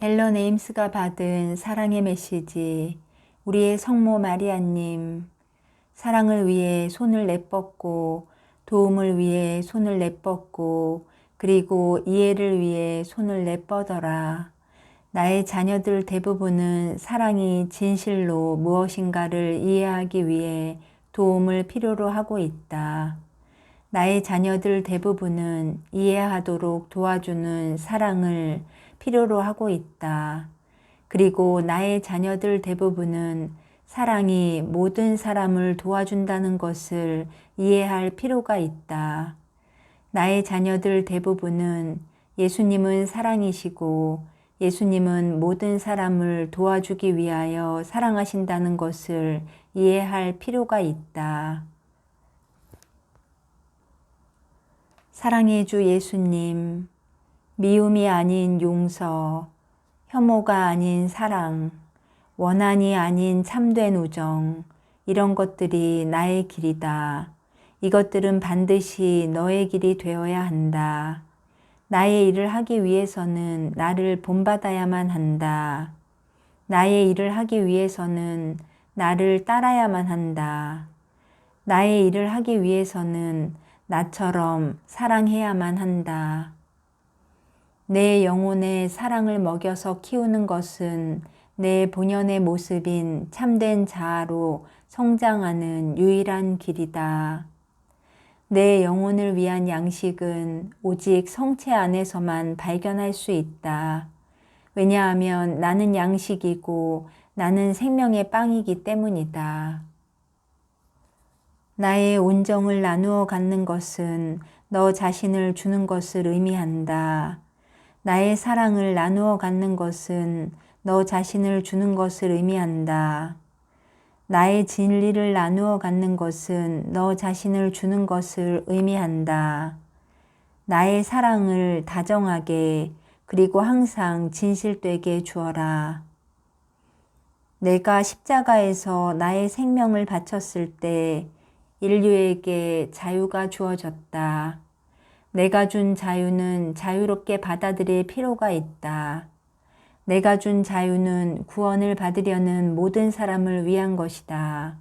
앨런 에임스가 받은 사랑의 메시지 우리의 성모 마리아님 사랑을 위해 손을 내뻗고 도움을 위해 손을 내뻗고 그리고 이해를 위해 손을 내뻗어라. 나의 자녀들 대부분은 사랑이 진실로 무엇인가를 이해하기 위해 도움을 필요로 하고 있다. 나의 자녀들 대부분은 이해하도록 도와주는 사랑을 필요로 하고 있다. 그리고 나의 자녀들 대부분은 사랑이 모든 사람을 도와준다는 것을 이해할 필요가 있다. 나의 자녀들 대부분은 예수님은 사랑이시고 예수님은 모든 사람을 도와주기 위하여 사랑하신다는 것을 이해할 필요가 있다. 사랑의 주 예수님, 미움이 아닌 용서, 혐오가 아닌 사랑, 원한이 아닌 참된 우정, 이런 것들이 나의 길이다. 이것들은 반드시 너의 길이 되어야 한다. 나의 일을 하기 위해서는 나를 본받아야만 한다. 나의 일을 하기 위해서는 나를 따라야만 한다. 나의 일을 하기 위해서는 나처럼 사랑해야만 한다. 내 영혼에 사랑을 먹여서 키우는 것은 내 본연의 모습인 참된 자아로 성장하는 유일한 길이다. 내 영혼을 위한 양식은 오직 성체 안에서만 발견할 수 있다. 왜냐하면 나는 양식이고 나는 생명의 빵이기 때문이다. 나의 온정을 나누어 갖는 것은 너 자신을 주는 것을 의미한다. 나의 사랑을 나누어 갖는 것은 너 자신을 주는 것을 의미한다. 나의 진리를 나누어 갖는 것은 너 자신을 주는 것을 의미한다. 나의 사랑을 다정하게 그리고 항상 진실되게 주어라. 내가 십자가에서 나의 생명을 바쳤을 때 인류에게 자유가 주어졌다. 내가 준 자유는 자유롭게 받아들일 필요가 있다. 내가 준 자유는 구원을 받으려는 모든 사람을 위한 것이다.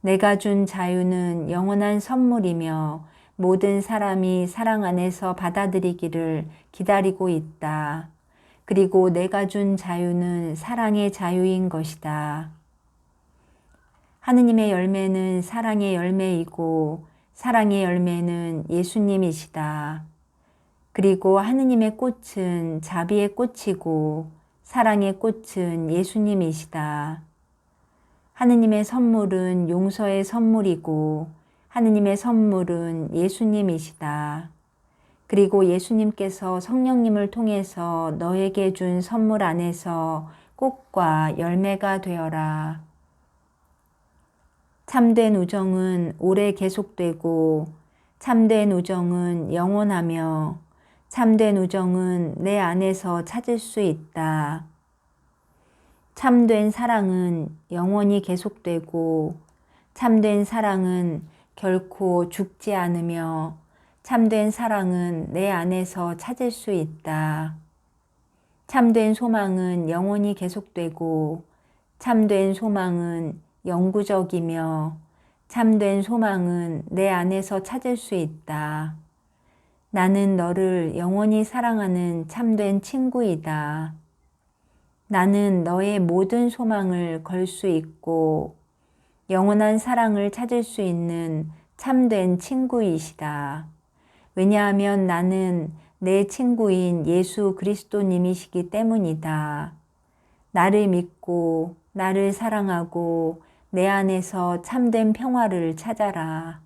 내가 준 자유는 영원한 선물이며 모든 사람이 사랑 안에서 받아들이기를 기다리고 있다. 그리고 내가 준 자유는 사랑의 자유인 것이다. 하느님의 열매는 사랑의 열매이고 사랑의 열매는 예수님이시다. 그리고 하느님의 꽃은 자비의 꽃이고 사랑의 꽃은 예수님이시다. 하느님의 선물은 용서의 선물이고 하느님의 선물은 예수님이시다. 그리고 예수님께서 성령님을 통해서 너에게 준 선물 안에서 꽃과 열매가 되어라. 참된 우정은 오래 계속되고 참된 우정은 영원하며 참된 우정은 내 안에서 찾을 수 있다. 참된 사랑은 영원히 계속되고 참된 사랑은 결코 죽지 않으며 참된 사랑은 내 안에서 찾을 수 있다. 참된 소망은 영원히 계속되고 참된 소망은 영구적이며 참된 소망은 내 안에서 찾을 수 있다. 나는 너를 영원히 사랑하는 참된 친구이다. 나는 너의 모든 소망을 걸 수 있고 영원한 사랑을 찾을 수 있는 참된 친구이시다. 왜냐하면 나는 내 친구인 예수 그리스도님이시기 때문이다. 나를 믿고 나를 사랑하고 내 안에서 참된 평화를 찾아라.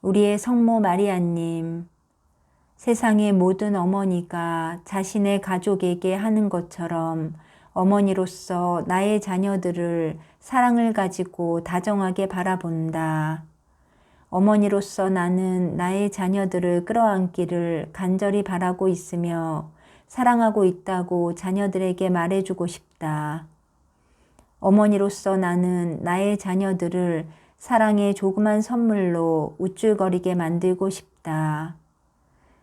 우리의 성모 마리아님, 세상의 모든 어머니가 자신의 가족에게 하는 것처럼 어머니로서 나의 자녀들을 사랑을 가지고 다정하게 바라본다. 어머니로서 나는 나의 자녀들을 끌어안기를 간절히 바라고 있으며 사랑하고 있다고 자녀들에게 말해주고 싶다. 어머니로서 나는 나의 자녀들을 사랑의 조그만 선물로 우쭐거리게 만들고 싶다.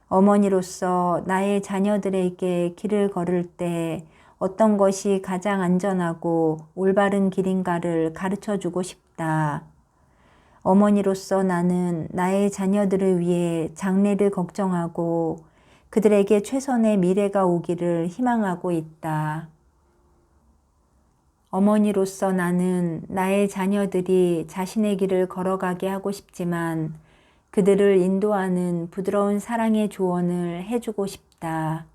어머니로서 나의 자녀들에게 길을 걸을 때 어떤 것이 가장 안전하고 올바른 길인가를 가르쳐 주고 싶다. 어머니로서 나는 나의 자녀들을 위해 장래를 걱정하고 그들에게 최선의 미래가 오기를 희망하고 있다. 어머니로서 나는 나의 자녀들이 자신의 길을 걸어가게 하고 싶지만 그들을 인도하는 부드러운 사랑의 조언을 해주고 싶다.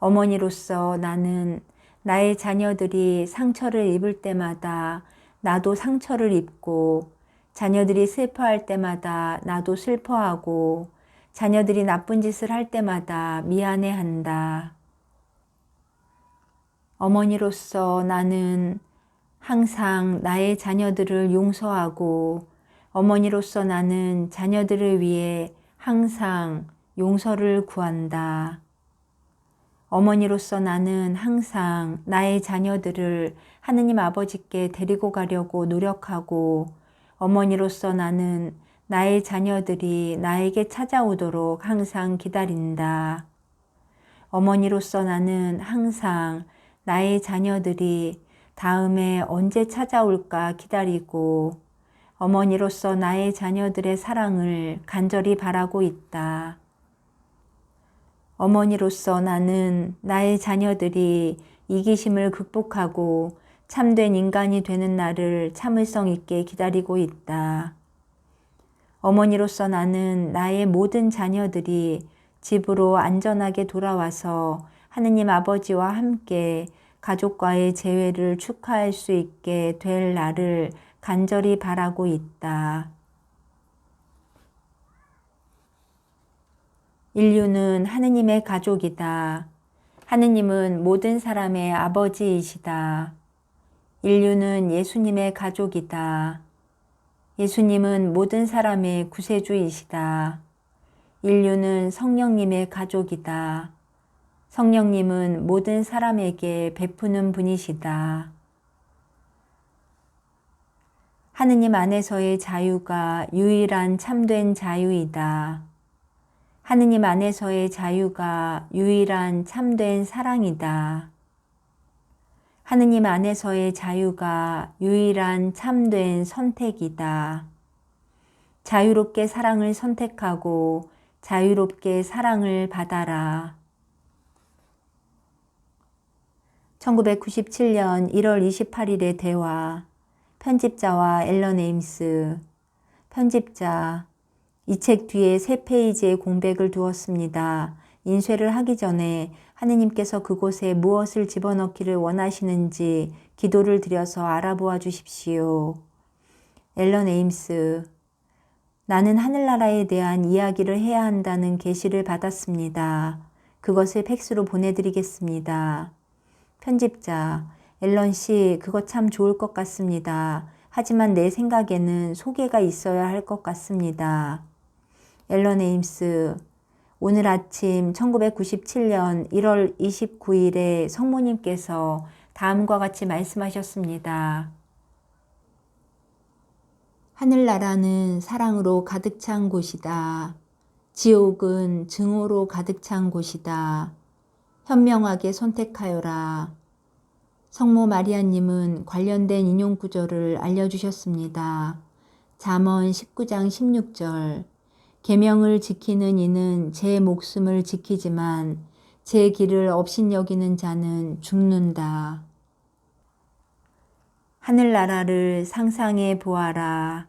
어머니로서 나는 나의 자녀들이 상처를 입을 때마다 나도 상처를 입고 자녀들이 슬퍼할 때마다 나도 슬퍼하고 자녀들이 나쁜 짓을 할 때마다 미안해 한다. 어머니로서 나는 항상 나의 자녀들을 용서하고 어머니로서 나는 자녀들을 위해 항상 용서를 구한다. 어머니로서 나는 항상 나의 자녀들을 하느님 아버지께 데리고 가려고 노력하고 어머니로서 나는 나의 자녀들이 나에게 찾아오도록 항상 기다린다. 어머니로서 나는 항상 나의 자녀들이 다음에 언제 찾아올까 기다리고 어머니로서 나의 자녀들의 사랑을 간절히 바라고 있다. 어머니로서 나는 나의 자녀들이 이기심을 극복하고 참된 인간이 되는 날을 참을성 있게 기다리고 있다. 어머니로서 나는 나의 모든 자녀들이 집으로 안전하게 돌아와서 하느님 아버지와 함께 가족과의 재회를 축하할 수 있게 될 날을 간절히 바라고 있다. 인류는 하느님의 가족이다. 하느님은 모든 사람의 아버지이시다. 인류는 예수님의 가족이다. 예수님은 모든 사람의 구세주이시다. 인류는 성령님의 가족이다. 성령님은 모든 사람에게 베푸는 분이시다. 하느님 안에서의 자유가 유일한 참된 자유이다. 하느님 안에서의 자유가 유일한 참된 사랑이다. 하느님 안에서의 자유가 유일한 참된 선택이다. 자유롭게 사랑을 선택하고 자유롭게 사랑을 받아라. 1997년 1월 28일의 대화 편집자와 앨런 에임스 편집자 이 책 뒤에 세 페이지의 공백을 두었습니다. 인쇄를 하기 전에 하느님께서 그곳에 무엇을 집어넣기를 원하시는지 기도를 드려서 알아보아 주십시오. 앨런 에임스 나는 하늘나라에 대한 이야기를 해야 한다는 계시를 받았습니다. 그것을 팩스로 보내드리겠습니다. 편집자 앨런 씨, 그거 참 좋을 것 같습니다. 하지만 내 생각에는 소개가 있어야 할 것 같습니다. 앨런 에임스, 오늘 아침 1997년 1월 29일에 성모님께서 다음과 같이 말씀하셨습니다. 하늘나라는 사랑으로 가득 찬 곳이다. 지옥은 증오로 가득 찬 곳이다. 현명하게 선택하여라. 성모 마리아님은 관련된 인용 구절을 알려주셨습니다. 잠언 19장 16절 계명을 지키는 이는 제 목숨을 지키지만 제 길을 업신여기는 자는 죽는다. 하늘나라를 상상해 보아라.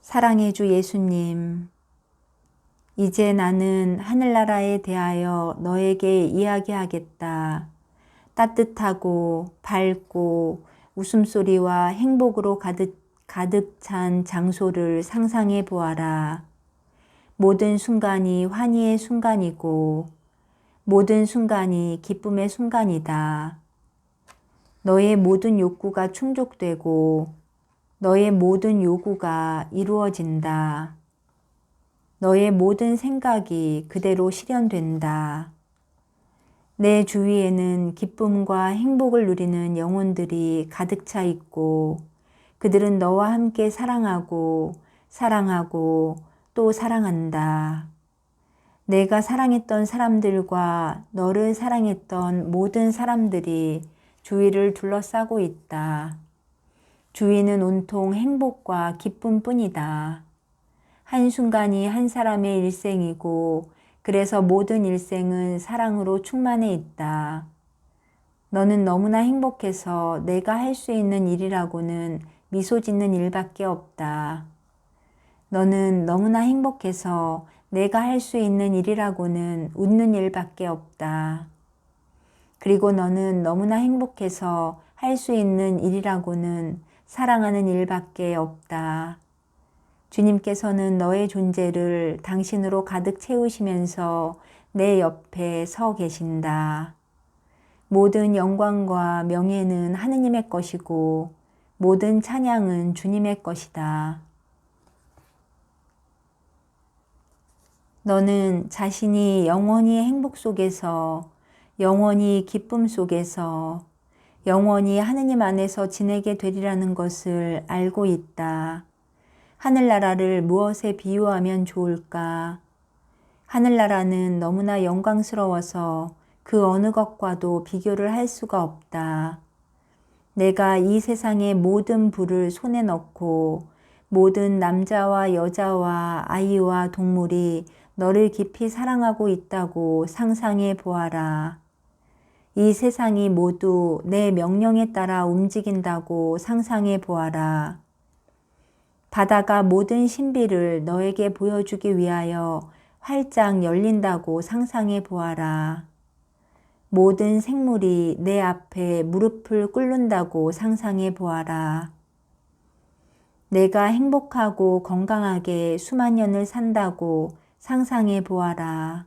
사랑의 주 예수님, 이제 나는 하늘나라에 대하여 너에게 이야기하겠다. 따뜻하고 밝고 웃음소리와 행복으로 가득, 가득 찬 장소를 상상해 보아라. 모든 순간이 환희의 순간이고 모든 순간이 기쁨의 순간이다. 너의 모든 욕구가 충족되고 너의 모든 요구가 이루어진다. 너의 모든 생각이 그대로 실현된다. 내 주위에는 기쁨과 행복을 누리는 영혼들이 가득 차 있고 그들은 너와 함께 사랑하고 사랑하고 또 사랑한다. 내가 사랑했던 사람들과 너를 사랑했던 모든 사람들이 주위를 둘러싸고 있다. 주위는 온통 행복과 기쁨 뿐이다. 한순간이 한 사람의 일생이고, 그래서 모든 일생은 사랑으로 충만해 있다. 너는 너무나 행복해서 내가 할 수 있는 일이라고는 미소 짓는 일밖에 없다. 너는 너무나 행복해서 내가 할 수 있는 일이라고는 웃는 일밖에 없다. 그리고 너는 너무나 행복해서 할 수 있는 일이라고는 사랑하는 일밖에 없다. 주님께서는 너의 존재를 당신으로 가득 채우시면서 내 옆에 서 계신다. 모든 영광과 명예는 하느님의 것이고 모든 찬양은 주님의 것이다. 너는 자신이 영원히 행복 속에서, 영원히 기쁨 속에서, 영원히 하느님 안에서 지내게 되리라는 것을 알고 있다. 하늘나라를 무엇에 비유하면 좋을까? 하늘나라는 너무나 영광스러워서 그 어느 것과도 비교를 할 수가 없다. 내가 이 세상의 모든 부를 손에 넣고 모든 남자와 여자와 아이와 동물이 너를 깊이 사랑하고 있다고 상상해 보아라. 이 세상이 모두 내 명령에 따라 움직인다고 상상해 보아라. 바다가 모든 신비를 너에게 보여주기 위하여 활짝 열린다고 상상해 보아라. 모든 생물이 내 앞에 무릎을 꿇는다고 상상해 보아라. 내가 행복하고 건강하게 수만 년을 산다고 상상해 보아라.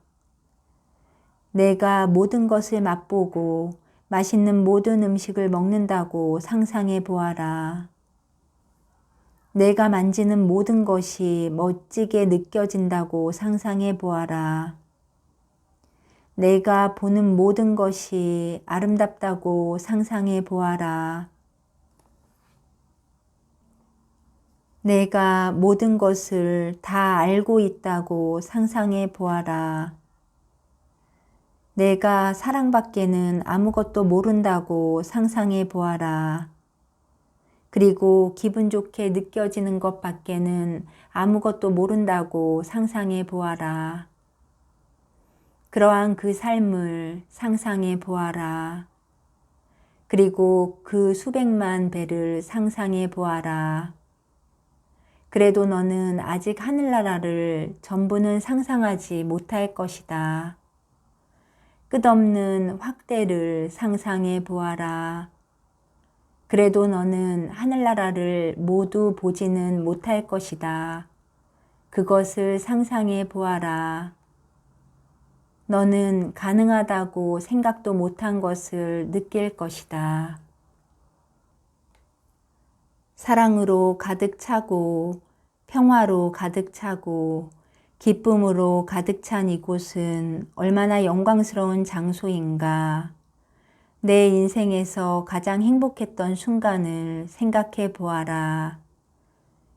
내가 모든 것을 맛보고 맛있는 모든 음식을 먹는다고 상상해 보아라. 내가 만지는 모든 것이 멋지게 느껴진다고 상상해 보아라. 내가 보는 모든 것이 아름답다고 상상해 보아라. 내가 모든 것을 다 알고 있다고 상상해 보아라. 내가 사랑밖에는 아무것도 모른다고 상상해 보아라. 그리고 기분 좋게 느껴지는 것 밖에는 아무것도 모른다고 상상해 보아라. 그러한 그 삶을 상상해 보아라. 그리고 그 수백만 배를 상상해 보아라. 그래도 너는 아직 하늘나라를 전부는 상상하지 못할 것이다. 끝없는 확대를 상상해 보아라. 그래도 너는 하늘나라를 모두 보지는 못할 것이다. 그것을 상상해 보아라. 너는 가능하다고 생각도 못한 것을 느낄 것이다. 사랑으로 가득 차고 평화로 가득 차고 기쁨으로 가득 찬 이곳은 얼마나 영광스러운 장소인가. 내 인생에서 가장 행복했던 순간을 생각해 보아라.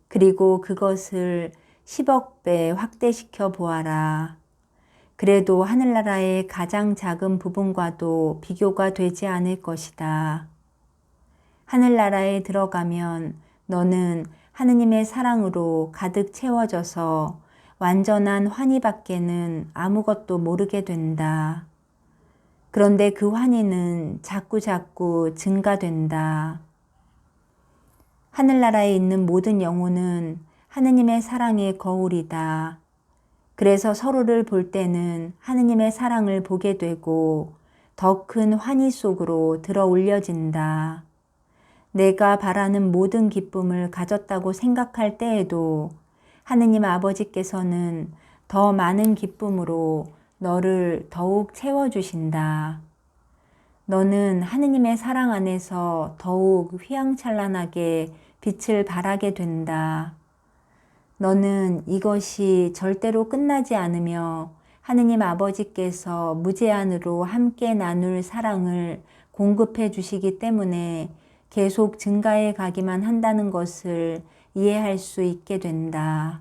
그리고 그것을 10억 배 확대시켜 보아라. 그래도 하늘나라의 가장 작은 부분과도 비교가 되지 않을 것이다. 하늘나라에 들어가면 너는 하느님의 사랑으로 가득 채워져서 완전한 환희밖에는 아무것도 모르게 된다. 그런데 그 환희는 자꾸 자꾸 증가된다. 하늘나라에 있는 모든 영혼은 하느님의 사랑의 거울이다. 그래서 서로를 볼 때는 하느님의 사랑을 보게 되고 더 큰 환희 속으로 들어 올려진다. 내가 바라는 모든 기쁨을 가졌다고 생각할 때에도 하느님 아버지께서는 더 많은 기쁨으로 너를 더욱 채워주신다. 너는 하느님의 사랑 안에서 더욱 휘황찬란하게 빛을 발하게 된다. 너는 이것이 절대로 끝나지 않으며 하느님 아버지께서 무제한으로 함께 나눌 사랑을 공급해 주시기 때문에 계속 증가해 가기만 한다는 것을 이해할 수 있게 된다.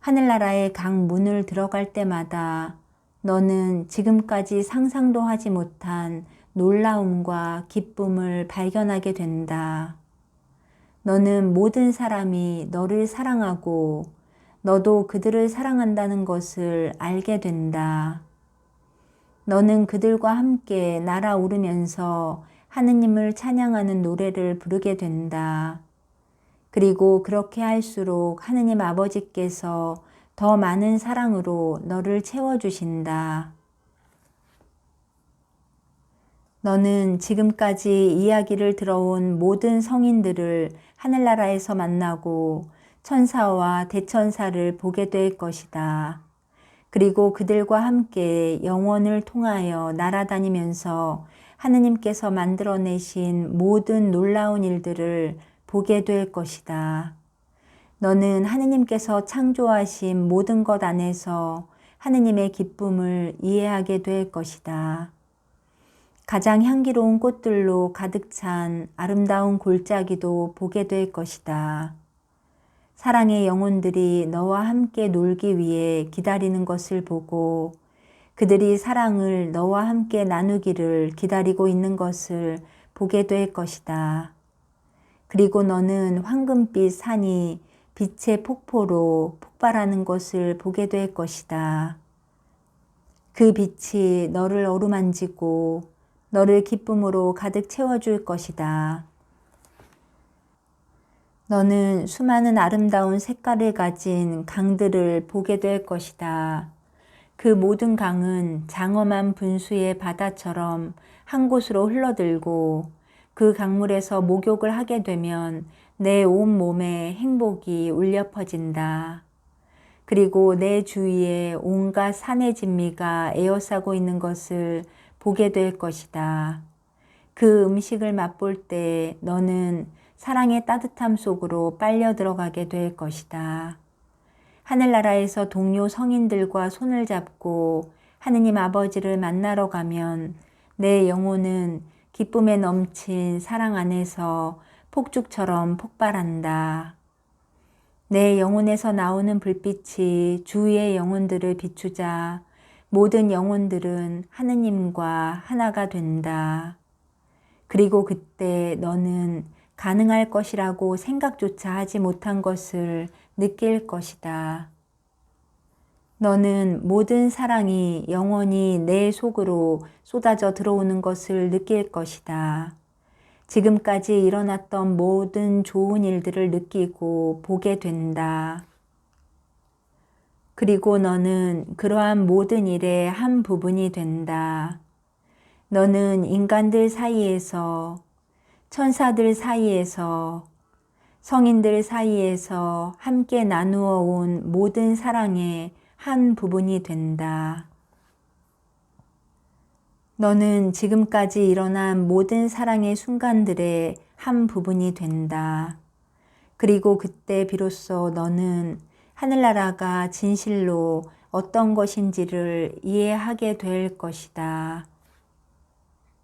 하늘나라의 각 문을 들어갈 때마다 너는 지금까지 상상도 하지 못한 놀라움과 기쁨을 발견하게 된다. 너는 모든 사람이 너를 사랑하고 너도 그들을 사랑한다는 것을 알게 된다. 너는 그들과 함께 날아오르면서 하느님을 찬양하는 노래를 부르게 된다. 그리고 그렇게 할수록 하느님 아버지께서 더 많은 사랑으로 너를 채워주신다. 너는 지금까지 이야기를 들어온 모든 성인들을 하늘나라에서 만나고 천사와 대천사를 보게 될 것이다. 그리고 그들과 함께 영원을 통하여 날아다니면서 하느님께서 만들어내신 모든 놀라운 일들을 보게 될 것이다. 너는 하느님께서 창조하신 모든 것 안에서 하느님의 기쁨을 이해하게 될 것이다. 가장 향기로운 꽃들로 가득 찬 아름다운 골짜기도 보게 될 것이다. 사랑의 영혼들이 너와 함께 놀기 위해 기다리는 것을 보고 그들이 사랑을 너와 함께 나누기를 기다리고 있는 것을 보게 될 것이다. 그리고 너는 황금빛 산이 빛의 폭포로 폭발하는 것을 보게 될 것이다. 그 빛이 너를 어루만지고 너를 기쁨으로 가득 채워줄 것이다. 너는 수많은 아름다운 색깔을 가진 강들을 보게 될 것이다. 그 모든 강은 장엄한 분수의 바다처럼 한 곳으로 흘러들고 그 강물에서 목욕을 하게 되면 내 온 몸에 행복이 울려 퍼진다. 그리고 내 주위에 온갖 산의 진미가 에어싸고 있는 것을 보게 될 것이다. 그 음식을 맛볼 때 너는 사랑의 따뜻함 속으로 빨려 들어가게 될 것이다. 하늘나라에서 동료 성인들과 손을 잡고 하느님 아버지를 만나러 가면 내 영혼은 기쁨에 넘친 사랑 안에서 폭죽처럼 폭발한다. 내 영혼에서 나오는 불빛이 주위의 영혼들을 비추자 모든 영혼들은 하느님과 하나가 된다. 그리고 그때 너는 가능할 것이라고 생각조차 하지 못한 것을 느낄 것이다. 너는 모든 사랑이 영원히 내 속으로 쏟아져 들어오는 것을 느낄 것이다. 지금까지 일어났던 모든 좋은 일들을 느끼고 보게 된다. 그리고 너는 그러한 모든 일의 한 부분이 된다. 너는 인간들 사이에서, 천사들 사이에서, 성인들 사이에서 함께 나누어 온 모든 사랑의 한 부분이 된다. 너는 지금까지 일어난 모든 사랑의 순간들의 한 부분이 된다. 그리고 그때 비로소 너는 하늘나라가 진실로 어떤 것인지를 이해하게 될 것이다.